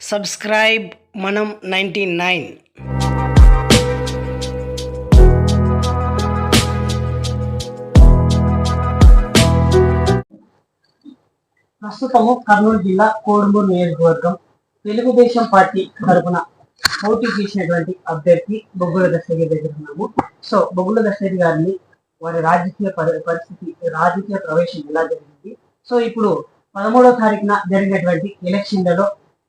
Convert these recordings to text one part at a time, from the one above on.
Subscribe మనం ninety nine. ప్రస్తుతము కర్నూలు జిల్లా కోడుమూరు నియోజకవర్గం తెలుగుదేశం పార్టీ తరఫున పోటీ చేసినటువంటి అభ్యర్థి బొగ్గుల దశగిరి దగ్గర ఉన్నాము. సో బొగ్గుల దశగిరి గారిని వారి రాజకీయ పరిస్థితి రాజకీయ ప్రవేశం ఎలా జరిగింది? సో ఇప్పుడు పదమూడవ తారీఖున జరిగినటువంటి ఎలక్షన్లలో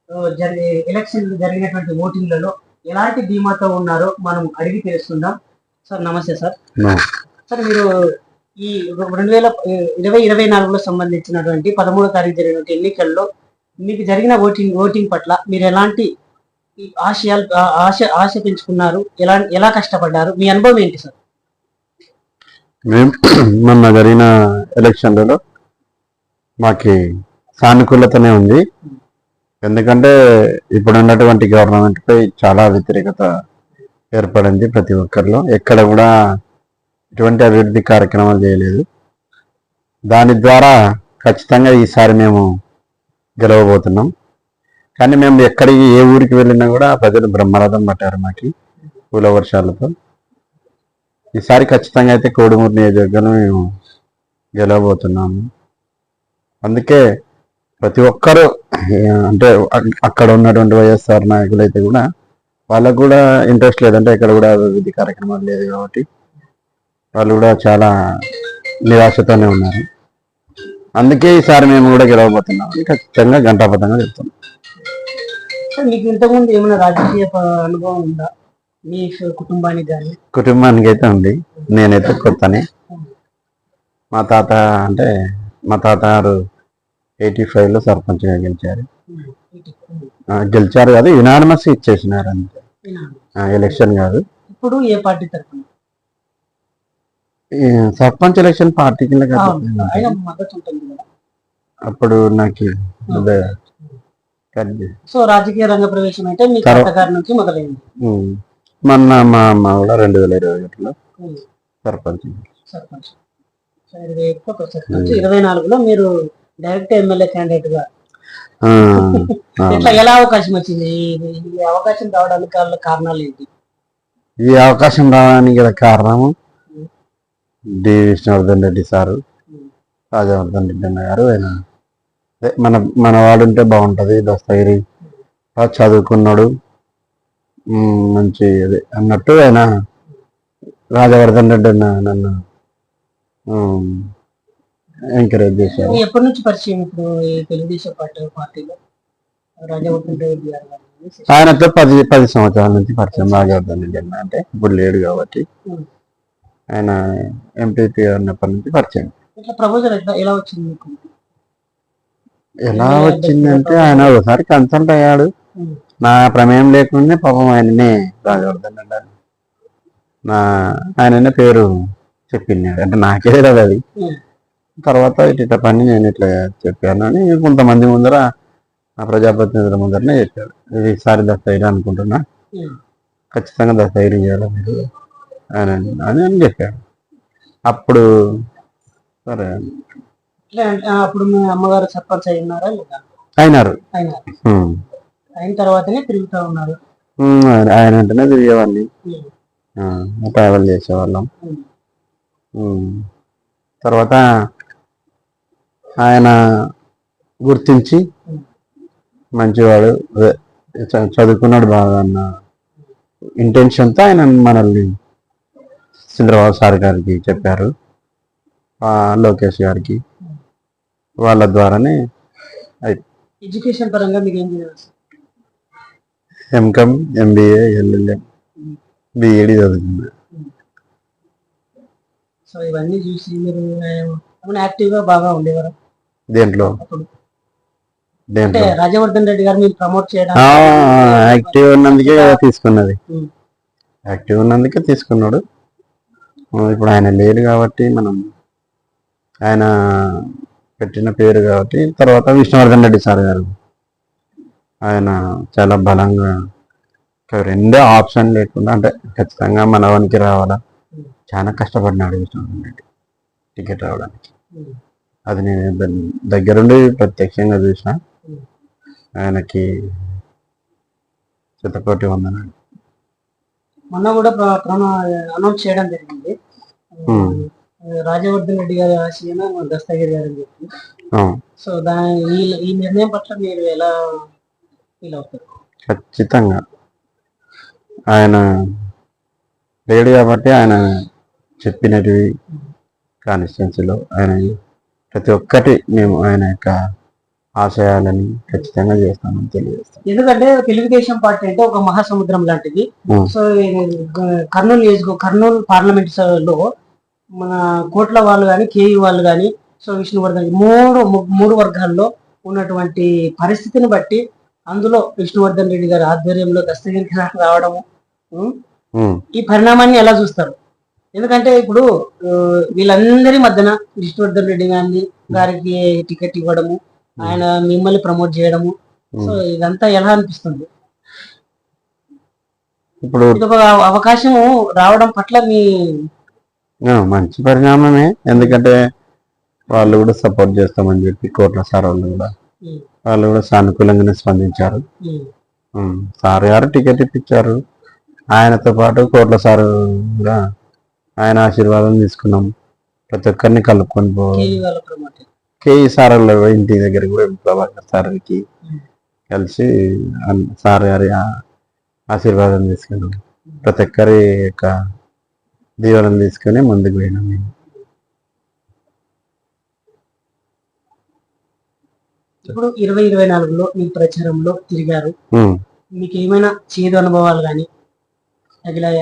ఆ, జరి ఎలక్షన్ జరిగినటువంటి ఓటింగ్లలో ఎలాంటి ధీమాతో ఉన్నారో మనం అడిగి తెలుసుకుందాం. సార్ నమస్తే సార్. సార్ మీరు ఈ రెండు వేల ఇరవై ఇరవై నాలుగులో సంబంధించినటువంటి పదమూడో తారీఖు జరిగినటువంటి ఎన్నికల్లో మీకు జరిగిన ఓటింగ్ ఓటింగ్ పట్ల మీరు ఎలాంటి ఆశయాలు ఆశ ఆశ పెంచుకున్నారు? ఎలా ఎలా కష్టపడ్డారు? మీ అనుభవం ఏంటి సార్? మేము మొన్న జరిగిన ఎలక్షన్లలో మాకి సానుకూలతనే ఉంది. ఎందుకంటే ఇప్పుడు ఉన్నటువంటి గవర్నమెంట్పై చాలా వ్యతిరేకత ఏర్పడింది ప్రతి ఒక్కరిలో. ఎక్కడ కూడా ఎటువంటి అభివృద్ధి కార్యక్రమాలు చేయలేదు. దాని ద్వారా ఖచ్చితంగా ఈసారి మేము గెలవబోతున్నాం. కానీ మేము ఎక్కడికి ఏ ఊరికి వెళ్ళినా కూడా ప్రజలు బ్రహ్మరథం పట్టారు మాకి పూల వర్షాలతో. ఈసారి ఖచ్చితంగా అయితే కోడుమూరు నియోజకవర్గంలో మేము గెలవబోతున్నాము. అందుకే ప్రతి ఒక్కరూ అంటే అక్- అక్కడ ఉన్నటువంటి వైఎస్ఆర్ నాయకులు అయితే కూడా వాళ్ళకు కూడా ఇంట్రెస్ట్ లేదంటే ఇక్కడ కూడా అభివృద్ధి కార్యక్రమాలు లేదు కాబట్టి వాళ్ళు కూడా చాలా నిరాశతోనే ఉన్నారు. అందుకే ఈసారి మేము కూడా గెలవబోతున్నాం ఖచ్చితంగా గంటాపథంగా చెప్తున్నాం. మీకు ఇంతకుముందు ఏమైనా రాజకీయ అనుభవం ఉందా? మీ కుటుంబానికి కానీ కుటుంబానికి అయితే ఉంది. నేనైతే కొత్తనే. మా తాత అంటే మా తాతగారు ఎయిటీ లో సర్పంచ్గా గెలిచారు. ఆ, గెలిచారు కాదు యునానిమస్ ఇచ్చేసినారు అంతే. ఎలక్షన్ కాదు. ఇప్పుడు ఏ పార్టీ తరఫున? సర్పంచ్ ఎలక్షన్ పార్టీ కింద అప్పుడు నాకు చేసి. సో రాజకీయ రంగ ప్రవేశం అయితే మీ తాతగారి నుంచి మొదలైంది. ఉమ్. మొన్న మా అమ్మ కూడా రెండు వేల ఇరవై ఒకటిలో. సర్పంచ్. సర్పంచ్. ఇరవై నాలుగులో మీరు డైరెక్ట్ ఎమ్మెల్యే క్యాండిడేట్గా. ఇట్లా ఎలా అవకాశం వచ్చింది? ఈ- అవకాశం రావడానికి గల కారణాలు ఏంటి? ఈ అవకాశం రావడానికి గల కారణము డి విష్ణువర్ధన్ రెడ్డి సారు రాజవర్ధన్ రెడ్డి అన్న గారు. ఆయన మన మన వాడుంటే బాగుంటది దస్తగిరి. చదువుకున్నాడు. మంచి అదే అన్నట్టు ఆయన రాజవర్ధన్ రెడ్డి అన్న నన్ను ఎంకరేజ్ చేశారు. ఎప్పటి నుంచి పరిచయం ఇప్పుడు తెలుగుదేశం పార్టీ పార్టీలో? ఆయనతో పది పది సంవత్సరాల నుంచి పరిచయం రాజవర్ధన్ రెడ్డి అన్న. అంటే ఇప్పుడు లేడు కాబట్టి. ఆయన ఎంపీపీ ఉన్నప్పటి నుంచి పరిచయం. ఎలా వచ్చింది ఎలా వచ్చిందంటే ఆయన ఒకసారి కన్సల్ట్ అయ్యాడు. నా ప్రమేయం లేకుండా పాపం ఆయననే రాజవర్ధన్ రెడ్డి అని. నా ఆయననే పేరు చెప్పినాడు అంటే నాకే తెలియదు అది. తర్వాత ఇటు ఇట్లా పని నేను ఇట్లా చెప్పాను అని కొంతమంది ముందర ఆ ప్రజాప్రతినిధుల ముందరనే చెప్పాడు ఇది ఈసారి దస్తగిరి అనుకుంటున్నా. ఖచ్చితంగా దస్తగిరి చేయాలి మీరు అని అని అని చెప్పాడు అప్పుడు సరే అప్పుడు మీ అమ్మగారు సర్పంచ్ అయి ఉన్నారా లేదా? అయినారు. అయినా తర్వాతనే తిరుగుతూ ఉన్నారు. ఆయన- అంటేనే తిరిగేవాడిని. ట్రావెల్ చేసేవాళ్ళం. తర్వాత ఆయన గుర్తించి మంచివాడు చదువుకున్నాడు బాగా అన్న ఇంటెన్షన్తో ఆయన మనల్ని చంద్రబాబు సార్ గారికి చెప్పారు లోకేష్ గారికి వాళ్ళ ద్వారానే ఎడ్యుకేషన్ పరంగా మీకు ఏం ఎంకమ్ ఎంబీఏ ఎల్ఎల్ఎం బిఈడి చదువుకున్నా. సో ఇవన్నీ చూసి మీరు ఏమైనా యాక్టివ్గా బాగా ఉండేవారు? దేంట్లో? దేంట్లో? రాజవర్ధన్ రెడ్డి గారు మీరు ప్రమోట్ యాక్టివ్ ఉన్నందుకే తీసుకున్నది. యాక్టివ్ ఉన్నందుకే తీసుకున్నాడు. ఇప్పుడు ఆయన లేడు కాబట్టి మనం ఆయన పెట్టిన పేరు కాబట్టి తర్వాత విష్ణువర్ధన్ రెడ్డి సార్ గారు. ఆయన చాలా బలంగా రెండే ఆప్షన్ లేకుండా అంటే ఖచ్చితంగా మనవానికి రావాలా? చాలా కష్టపడినాడు విష్ణువర్ధన్ రెడ్డి. టికెట్ రావడానికి. అది నేను దగ్గరుండి ప్రత్యక్షంగా చూసిన. ఆయనకి చిత్తకోటి వందనాలు. మొన్న కూడా అనౌన్స్ చేయడం జరిగింది. రాజవర్ధన్ రెడ్డి గారి ఆశయం దస్తగిరి గారు అని చెప్పి. సో దాని ఈ ఈ నిర్ణయం పట్ల మీరు ఎలా ఫీల్ అవుతారు? ఖచ్చితంగా. ఆయన లేడు కాబట్టి ఆయన చెప్పినటివి కాన్స్టిట్యున్సీలో ఆయన ప్రతి ఒక్కటి మేము ఆయన యొక్క ఆశయాలని ఖచ్చితంగా చేస్తామని తెలియజేస్తాం. ఎందుకంటే తెలుగుదేశం పార్టీ అంటే ఒక మహాసముద్రం లాంటిది. సో కర్నూలు నియోజక కర్నూలు పార్లమెంట్లో మన కోట్ల వాళ్ళు కానీ కేఈ వాళ్ళు కానీ సో విష్ణువర్ధన్ మూడు మూడు వర్గాల్లో ఉన్నటువంటి పరిస్థితిని బట్టి అందులో విష్ణువర్ధన్ రెడ్డి గారి ఆధ్వర్యంలో దస్తగిరి గారు రావడము ఈ పరిణామాన్ని ఎలా చూస్తారు? ఎందుకంటే ఇప్పుడు వీళ్ళందరి మధ్యన విష్ణువర్ధన్ రెడ్డి గారిని గారికి టికెట్ ఇవ్వడము ఆయన మిమ్మల్ని ప్రమోట్ చేయడము. సో. ఇదంతా ఎలా అనిపిస్తుంది? ఇప్పుడు ఒక అవకాశం రావడం పట్ల మీ మంచి పరిణామమే. ఎందుకంటే వాళ్ళు కూడా సపోర్ట్ చేస్తామని చెప్పి కోట్ల సార్ వాళ్ళు కూడా వాళ్ళు కూడా సానుకూలంగానే స్పందించారు. సార్ గారు టికెట్ ఇప్పించారు. ఆయనతో పాటు కోట్ల సార్ కూడా ఆయన ఆశీర్వాదం తీసుకున్నాం. ప్రతి ఒక్కరిని కలుపుకొని పో కేవీ వాళ్ళ ప్రమోట్ కేఈ సార్ ఇంటి దగ్గర కూడా ప్రభాకర్ సార్కి కలిసి సార్ గారి ఆశీర్వాదం తీసుకున్నాం. ప్రతి ఒక్కరి యొక్క దీవెనం తీసుకొని ముందుకు పోయినాం మేము. ఇప్పుడు ఇరవై ఇరవై నాలుగులో మీ ప్రచారంలో తిరిగారు. మీకు ఏమైనా చేదు అనుభవాలు కానీ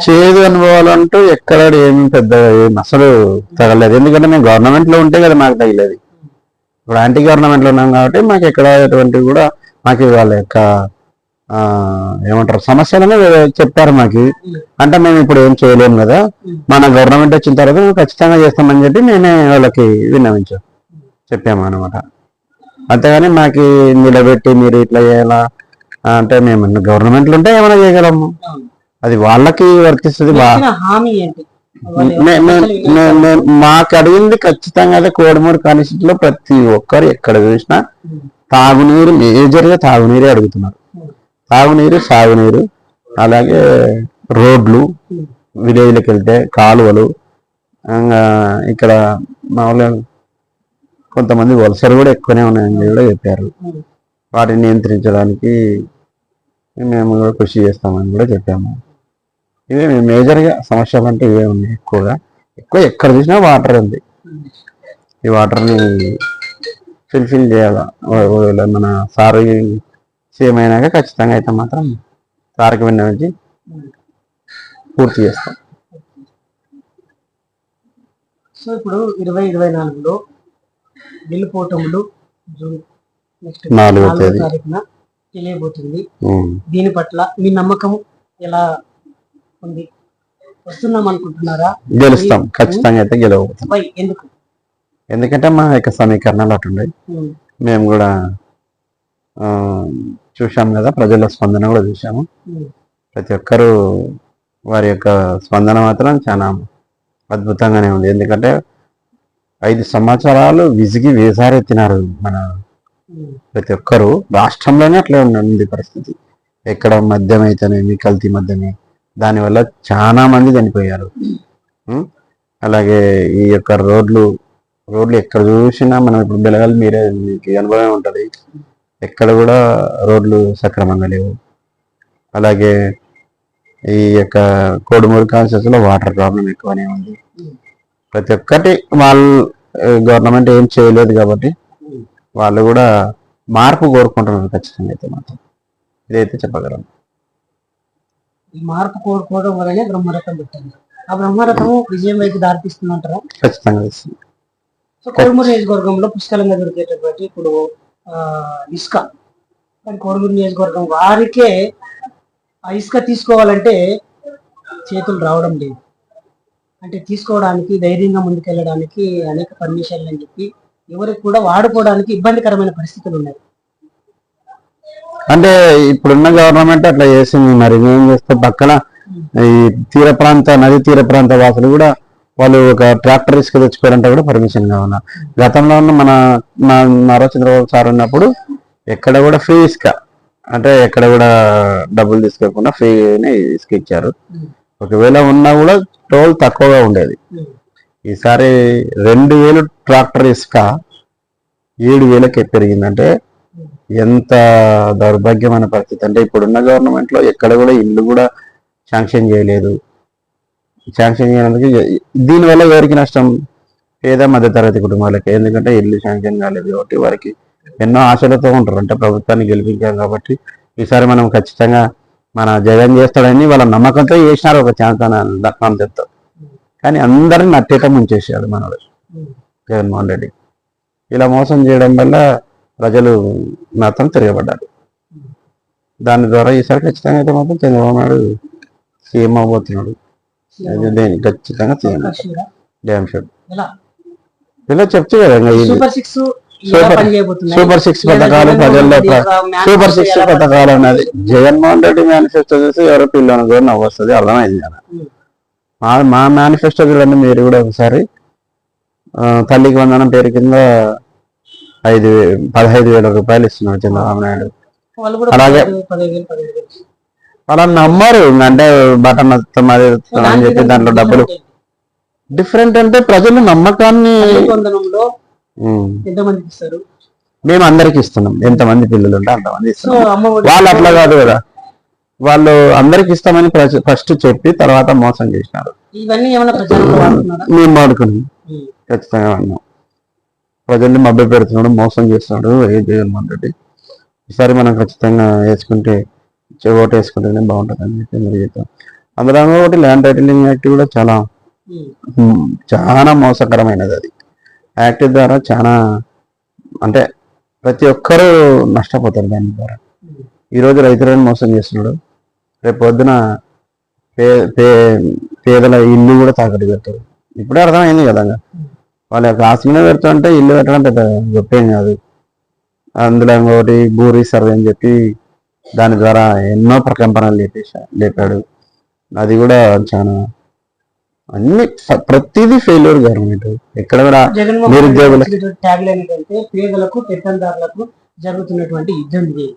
చేదు అనుభవాలు అంటూ ఎక్కడ ఏమి పెద్దగా ఏం అసలు తగలేదు. ఎందుకంటే మేము గవర్నమెంట్లో ఉంటే కదా మాకు తగిలేదు. ఇప్పుడు యాంటీ గవర్నమెంట్లో ఉన్నాం కాబట్టి మాకు ఎక్కడ ఎటువంటి కూడా మాకు వాళ్ళ యొక్క ఏమంటారు సమస్యలను చెప్పారు మాకు. అంటే మేము ఇప్పుడు ఏం చేయలేము కదా. మన గవర్నమెంట్ వచ్చిన తర్వాత మేము ఖచ్చితంగా చేస్తామని చెప్పి నేనే వాళ్ళకి విన్నవించాం చెప్పాము అనమాట అంతేగాని మాకు నిలబెట్టి మీరు ఇట్లా చేయాలా? అంటే మేము గవర్నమెంట్లో ఉంటే ఏమైనా చేయగలము. అది వాళ్ళకి వర్తిస్తుంది హామీ ఏంటి? మాకు అడిగింది ఖచ్చితంగా అదే కోడమూరు కాన్స్టిట్యూట్లో ప్రతి ఒక్కరు ఎక్కడ చూసినా తాగునీరు మేజర్గా తాగునీరే అడుగుతున్నారు. తాగునీరు సాగునీరు అలాగే రోడ్లు విలేజ్లకు వెళ్తే కాలువలు ఇంకా ఇక్కడ మామూలుగా కొంతమంది వలసలు కూడా ఎక్కువనే ఉన్నాయని కూడా చెప్పారు. వాటిని నియంత్రించడానికి మేము కూడా కృషి చేస్తామని కూడా చెప్పాము. ఇవే మేజర్గా సమస్యలు అంటే ఇవే ఉన్నాయి ఎక్కువగా? ఎక్కువ ఎక్కడ చూసినా వాటర్ ఉంది. ఈ వాటర్ని ఫిల్ఫిల్ చేయాలా? మన సార్ సీఎం అయినాక ఖచ్చితంగా అయితే మాత్రం సార్కి విన్నవించి పూర్తి చేస్తాం. సో ఇప్పుడు ఇరవై ఇరవై నాలుగులో గెలుపోటములు జూన్ నాలుగో. తారీఖున తెలియబోతుంది. దీని పట్ల మీ నమ్మకం ఎలా ఉంది వస్తున్నాం అనుకుంటున్నారా? గెలుస్తాం. ఖచ్చితంగా అయితే గెలవబోతాం. ఎందుకు? ఎందుకంటే మా యొక్క సమీకరణాలు అటుండే మేము కూడా చూశాం కదా ప్రజల స్పందన కూడా చూసాము ప్రతి ఒక్కరూ వారి యొక్క స్పందన మాత్రం చాలా అద్భుతంగానే ఉంది. ఎందుకంటే ఐదు సంవత్సరాలు విసిగి వేసారెత్తినారు మన ప్రతి ఒక్కరూ. రాష్ట్రంలోనే అట్లే ఉంది పరిస్థితి. ఎక్కడ మద్యం అయితేనేమి కల్తీ మద్యమే దానివల్ల చాలా మంది చనిపోయారు? అలాగే ఈ యొక్క రోడ్లు రోడ్లు ఎక్కడ చూసినా మనం ఇప్పుడు బెలగాలి మీరే మీకు అనుభవం ఉంటది. ఎక్కడ కూడా రోడ్లు సక్రమంగా లేవు. అలాగే ఈ యొక్క కోడుమూరు కాన్సెస్లో వాటర్ ప్రాబ్లం ఎక్కువనే ఉంది. ప్రతి ఒక్కటి వాళ్ళు గవర్నమెంట్ ఏం చేయలేదు కాబట్టి వాళ్ళు కూడా మార్పు కోరుకుంటున్నారు ఖచ్చితంగా అయితే మాత్రం. ఇదైతే చెప్పగలం ఈ మార్పు కోరుకోవడం వల్లనే బ్రహ్మరథం పెట్టారు ఆ బ్రహ్మరథం విజయం వైపు దారితీస్తుందంటారా? ఖచ్చితంగా. సో కోడుమూరు నియోజకవర్గంలో పుష్కలంగా దొరికేటటువంటి ఇప్పుడు ఆ, ఇసుక. కానీ కోడుమూరు నియోజకవర్గం వారికే ఆ ఇసుక తీసుకోవాలంటే చేతులు రావడం లేదు. అంటే తీసుకోవడానికి ధైర్యంగా ముందుకెళ్ళడానికి అనేక పర్మిషన్లు అని చెప్పి ఎవరికి కూడా వాడుకోవడానికి ఇబ్బందికరమైన పరిస్థితులు ఉన్నాయి. అంటే ఇప్పుడున్న గవర్నమెంట్ అట్లా చేసింది. మరి ఏం చేస్తే పక్కన ఈ తీర ప్రాంత నది తీర ప్రాంత వాసులు కూడా వాళ్ళు ఒక ట్రాక్టర్ ఇసుక తెచ్చుకోవాలంటే కూడా పర్మిషన్ కావాలా? గతంలో ఉన్న మన మా నారా చంద్రబాబు సార్ ఉన్నప్పుడు ఎక్కడ కూడా ఫ్రీ ఇసుక. అంటే ఎక్కడ కూడా డబ్బులు తీసుకోకుండా ఫ్రీనే ఇసుక ఇచ్చారు. ఒకవేళ ఉన్నా కూడా టోల్ తక్కువగా ఉండేది. ఈసారి రెండు వేలు ట్రాక్టర్ ఇసుక ఏడు వేలకి పెరిగిందంటే ఎంత దౌర్భాగ్యమైన పరిస్థితి? అంటే ఇప్పుడున్న గవర్నమెంట్లో ఎక్కడ కూడా ఇల్లు కూడా శాంక్షన్ చేయలేదు. శాంక్షన్ చేయడానికి దీనివల్ల ఎవరికి నష్టం? పేద మధ్యతరగతి కుటుంబాలకి. ఎందుకంటే ఇల్లు శాంక్షన్ కాలేదు కాబట్టి వారికి ఎన్నో ఆశలతో ఉంటారు. అంటే ప్రభుత్వాన్ని గెలిపించాం కాబట్టి ఈసారి మనం ఖచ్చితంగా మన జగన్ చేస్తాడని వాళ్ళ నమ్మకంతో చేసినారు ఒక ఛాన్స్ అని కాన్సెప్ట్ కానీ అందరిని నట్టేట ముంచేసాడు మనవాడు జగన్మోహన్ రెడ్డి. ఇలా మోసం చేయడం వల్ల ప్రజలు మాత్రం తిరగబడ్డారు. దాని ద్వారా ఈసారి ఖచ్చితంగా అయితే మాత్రం చంద్రబాబు నాయుడు సీఎం అవబోతున్నాడు దేని ఖచ్చితంగా సీఎం డ్యామ్ షూర్ ఇలా చెప్తే కదా సూపర్ సిక్స్ పథకాలు ప్రజల్లో సూపర్ సిక్స్ పథకాలు ఉన్నది. జగన్మోహన్ రెడ్డి మేనిఫెస్టో చూసి ఎవరో పిల్లని కూడా నవ్వు వస్తుంది అర్థమైంది కదా? మా మా మేనిఫెస్టో చూడండి మీరు కూడా ఒకసారి. తల్లికి వందనం పేరు కింద ఐదు పదహైదు వేల రూపాయలు ఇస్తున్నాడు చంద్రబాబు నాయుడు అలాగే- అలా నమ్మరు. అంటే బటన్ వస్తాం అది వస్తాం అని చెప్పి దాంట్లో డబ్బులు డిఫరెంట్ అంటే ప్రజలు నమ్మకాన్ని మేము. అందరికి ఇస్తున్నాం. ఎంతమంది పిల్లలు ఉంటే అంతమంది ఇస్తున్నాం. వాళ్ళు అట్లా కాదు కదా. వాళ్ళు అందరికి ఇస్తామని ఫస్ట్ చెప్పి తర్వాత మోసం చేసినారు. ఇవన్నీ ఏమైనా మేము వాడుకున్నాం. ఖచ్చితంగా వాడినాం ప్రజల్ని మభ్య పెడుతున్నాడు మోసం చేస్తున్నాడు ఏ జగన్మోహన్ రెడ్డి ఈసారి మనం ఖచ్చితంగా వేసుకుంటే ఓటు వేసుకుంటేనే బాగుంటుంది అని చెప్పి మీరు చెప్తాం. అందులో ఒకటి ల్యాండ్ టైటిలింగ్ యాక్ట్ కూడా చాలా ఉమ్, ఉమ్, చాలా మోసకరమైనది అది. యాక్ట్ ద్వారా చాలా అంటే ప్రతి ఒక్కరూ నష్టపోతారు దాని ద్వారా. ఉమ్. ఈ రోజు రైతులను మోసం చేస్తున్నాడు. రేపు పొద్దున పే పే పేదల ఇల్లు కూడా తాకట్టు పెడతారు ఇప్పుడే అర్థమైంది కదా. వాళ్ళ యొక్క మీద పెడుతుంటే ఇల్లు పెట్టడం పెద్ద గొప్పేం కాదు. అందులో ఇంకోటి భూ రీసర్వే అని చెప్పి దాని ద్వారా ఎన్నో ప్రకంపనలు లేపేసా లేపాడు. అది కూడా చాలా అన్ని ప్రతిదీ ఫెయిల్యూర్ గవర్నమెంట్. ఎక్కడ కూడా నిరుద్యోగుల- రెడ్డి ట్యాగ్ లైన్ ఏంటంటే పేదలకు పెత్తందారులకు జరుగుతున్నటువంటి యుద్ధం ఇది.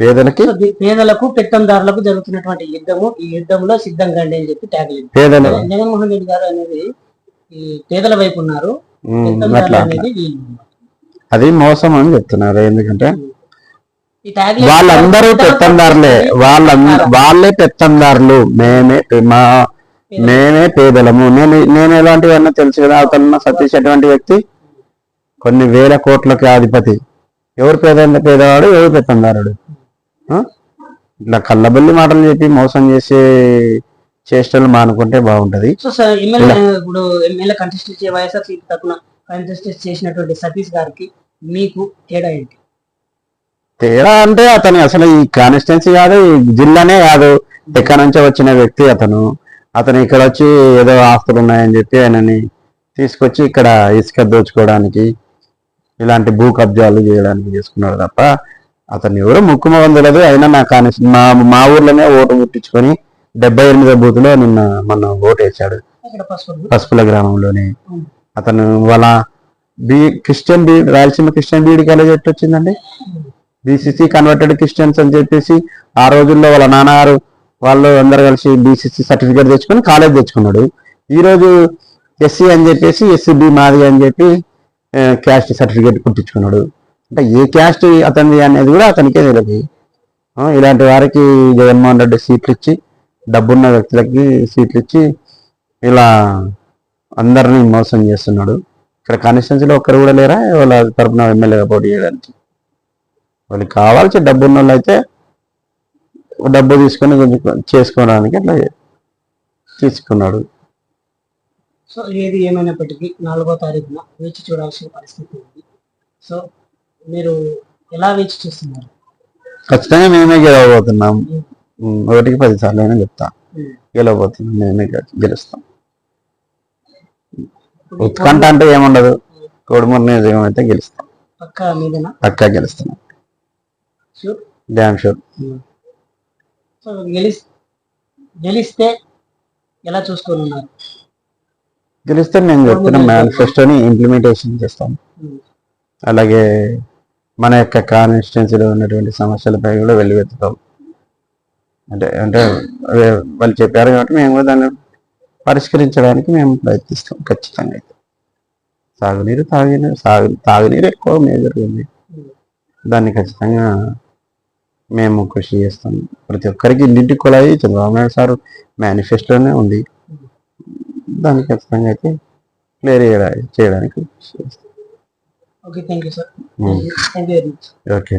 పేదలకి? పేదలకు పెత్తందారులకు జరుగుతున్నటువంటి యుద్ధము ఈ యుద్ధంలో సిద్ధంగా అని చెప్పి ట్యాగ్ పేదలు? జగన్మోహన్ రెడ్డి గారు అనేది పేదల వైపు ఉన్నారు. అది మోసం అని చెప్తున్నారు. ఎందుకంటే వాళ్ళందరూ పెత్తందారులే. వాళ్ళ వాళ్ళే పెత్తందారులు. మేమే మా మేమే పేదలము. నేను నేను ఎలాంటివన్నా తెలుసు కదా అవతల సతీష్ అటువంటి వ్యక్తి కొన్ని వేల కోట్లకి అధిపతి ఎవరు పేద పేదవాడు ఎవరు పెత్తందారుడు? ఇట్లా కళ్ళబల్లి మాటలు చెప్పి మోసం చేసే చేష్టలు మానుకుంటే బాగుంటది. సో సార్ ఎమ్మెల్యే ఇప్పుడు ఎమ్మెల్యే కంటెస్ట్ చే వైఎస్ఆర్ సీట్ తరఫున కంటెస్ట్ చేసినటువంటి సతీష్ గారికి మీకు తేడా ఏంటి? తేడా అంటే అతను అసలు ఈ కాన్స్టిట్యున్సీ కాదు జిల్లానే కాదు. ఎక్కడి నుంచో వచ్చిన వ్యక్తి అతను. అతను ఇక్కడ వచ్చి ఏదో ఆస్తులు ఉన్నాయని చెప్పి ఆయనని తీసుకొచ్చి ఇక్కడ ఇసుక దోచుకోవడానికి ఇలాంటి భూ కబ్జాలు చేయడానికి చేసుకున్నాడు తప్ప అతను ఎవరు ముక్కు మొహం తెలియదు అయినా నా కానిస్ మా మా ఊర్లోనే ఓటు ముట్టించుకొని డెబ్బై ఎనిమిదో బూత్లో నిన్న మన ఓటు వేశాడు పసుపుల. గ్రామంలోనే. అతను వాళ్ళ B Christian B Rayalaseema Christian BEd college ఎట్టు వచ్చిందండి? బీసీసీ కన్వర్టెడ్ క్రిస్టియన్స్ అని చెప్పేసి ఆ రోజుల్లో వాళ్ళ నాన్నగారు వాళ్ళు అందరు కలిసి బీసీసీ సర్టిఫికేట్ తెచ్చుకొని కాలేజ్ తెచ్చుకున్నాడు. ఈ రోజు ఎస్సీ అని చెప్పేసి ఎస్సీబీ మాది అని చెప్పి క్యాస్ట్ సర్టిఫికేట్ కుట్టించుకున్నాడు. అంటే ఏ క్యాస్ట్ అతనిది అనేది కూడా అతనికే తెలియదు. ఇలాంటి వారికి జగన్మోహన్ రెడ్డి సీట్లు ఇచ్చి డబ్బున్న వ్యక్తులకి సీట్లు ఇచ్చి ఇలా అందరినీ మోసం చేస్తున్నాడు. ఇక్కడ కాన్స్టిట్యున్సీలో ఒక్కరు కూడా లేరా? వాళ్ళ తరపున ఎమ్మెల్యేగా పోటీ చేయడానికి. వాళ్ళకి కావాల్సి డబ్బు ఉన్న వాళ్ళు అయితే డబ్బు తీసుకొని కొంచెం చేసుకోవడానికి అట్లా తీసుకున్నాడు. సో ఏది ఏమైనప్పటికీ నాలుగో తారీఖున వేచి చూడాల్సిన పరిస్థితి ఉంది. సో మీరు ఎలా వేచి చూస్తున్నారు? ఖచ్చితంగా మేమే గెలవబోతున్నాం. ఒకటికి పది సార్లు అయినా చెప్తా. గెలవబోతున్నాం గె- గెలుస్తాం. ఉత్కంఠ అంటే ఏముండదు. కోడుమూరు నియోజకం అయితే గెలుస్తాం. పక్క గెలుస్తున్నాం. Damn sure. గెలిస్తే ఎలా చూసుకొని ఉన్నారు? గెలిస్తే మేము చెప్పిన మేనిఫెస్టోని ఇంప్లిమెంటేషన్ చేస్తాం. అలాగే మన యొక్క కాన్స్టిట్యున్సీలో ఉన్నటువంటి సమస్యలపై కూడా వెల్లువెత్తుతాం. అంటే అంటే వాళ్ళు చెప్పారు కాబట్టి మేము కూడా దాన్ని పరిష్కరించడానికి మేము ప్రయత్నిస్తాం ఖచ్చితంగా అయితే. సాగునీరు తాగినీరు సాగు తాగునీరు ఎక్కువ మేజర్ ఉంది. దాన్ని ఖచ్చితంగా మేము కృషి చేస్తాం. ప్రతి ఒక్కరికి ఇంటింటి కుళాయి చంద్రబాబు నాయుడు సార్ మేనిఫెస్టోనే ఉంది. దాన్ని ఖచ్చితంగా అయితే క్లియర్ చేయడానికి కృషి చేస్తాం. Okay thank you sir um. Thank you okay